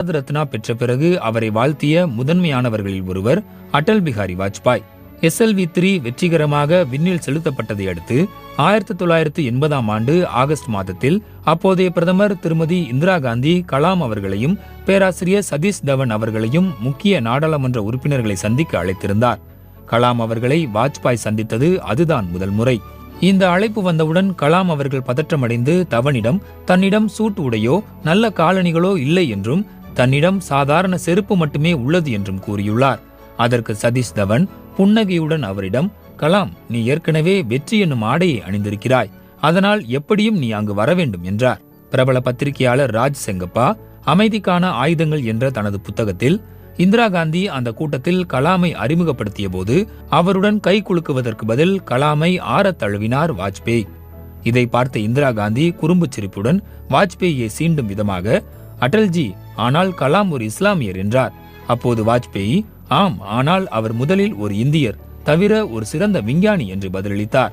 பாரத ரத்னா பெற்ற பிறகு அவரை வாழ்த்திய முதன்மையானவர்களில் ஒருவர் அடல் பிகாரி வாஜ்பாய். எஸ்எல்வி த்ரீ வெற்றிகரமாக விண்ணில் செலுத்தப்பட்டதை அடுத்து ஆயிரத்தி தொள்ளாயிரத்தி எண்பதாம் ஆண்டு ஆகஸ்ட் மாதத்தில் அப்போதைய பிரதமர் திருமதி இந்திரா காந்தி கலாம் அவர்களையும் பேராசிரியர் சதீஷ் தவன் அவர்களையும் முக்கிய நாடாளுமன்ற உறுப்பினர்களை சந்திக்க அழைத்திருந்தார். கலாம் அவர்களை வாஜ்பாய் சந்தித்தது அதுதான் முதல் முறை. இந்த அழைப்பு வந்தவுடன் கலாம் அவர்கள் பதற்றமடைந்து தவனிடம் தன்னிடம் சூட் உடையோ நல்ல காலணிகளோ இல்லை என்றும் தன்னிடம் சாதாரண செருப்பு மட்டுமே உள்ளது என்றும் கூறியுள்ளார். அதற்கு சதீஷ் தவன் புன்னகையுடன் அவரிடம் கலாம் நீ ஏற்கனவே வெற்றி என்னும் ஆடையை அணிந்திருக்கிறாய். அதனால் எப்படியும் நீ அங்கு வர வேண்டும் என்றார். பிரபல பத்திரிகையாளர் ராஜ் செங்கப்பா அமைதிக்கான ஆயுதங்கள் என்ற தனது புத்தகத்தில் இந்திரா காந்தி அந்த கூட்டத்தில் கலாமை அறிமுகப்படுத்திய போது அவருடன் கை குலுக்குவதற்கு பதில் கலாமை ஆறத் தழுவினார் வாஜ்பேயி. இதை பார்த்த இந்திரா காந்தி குறும்பு சிரிப்புடன் வாஜ்பேயியை சீண்டும் விதமாக அடல்ஜி ஆனால் கலாம் ஒரு இஸ்லாமியர் என்றார். அப்போது வாஜ்பேயி ஆம் ஆனால் அவர் முதலில் ஒரு இந்தியர் தவிர ஒரு சிறந்த விஞ்ஞானி என்று பதிலளித்தார்.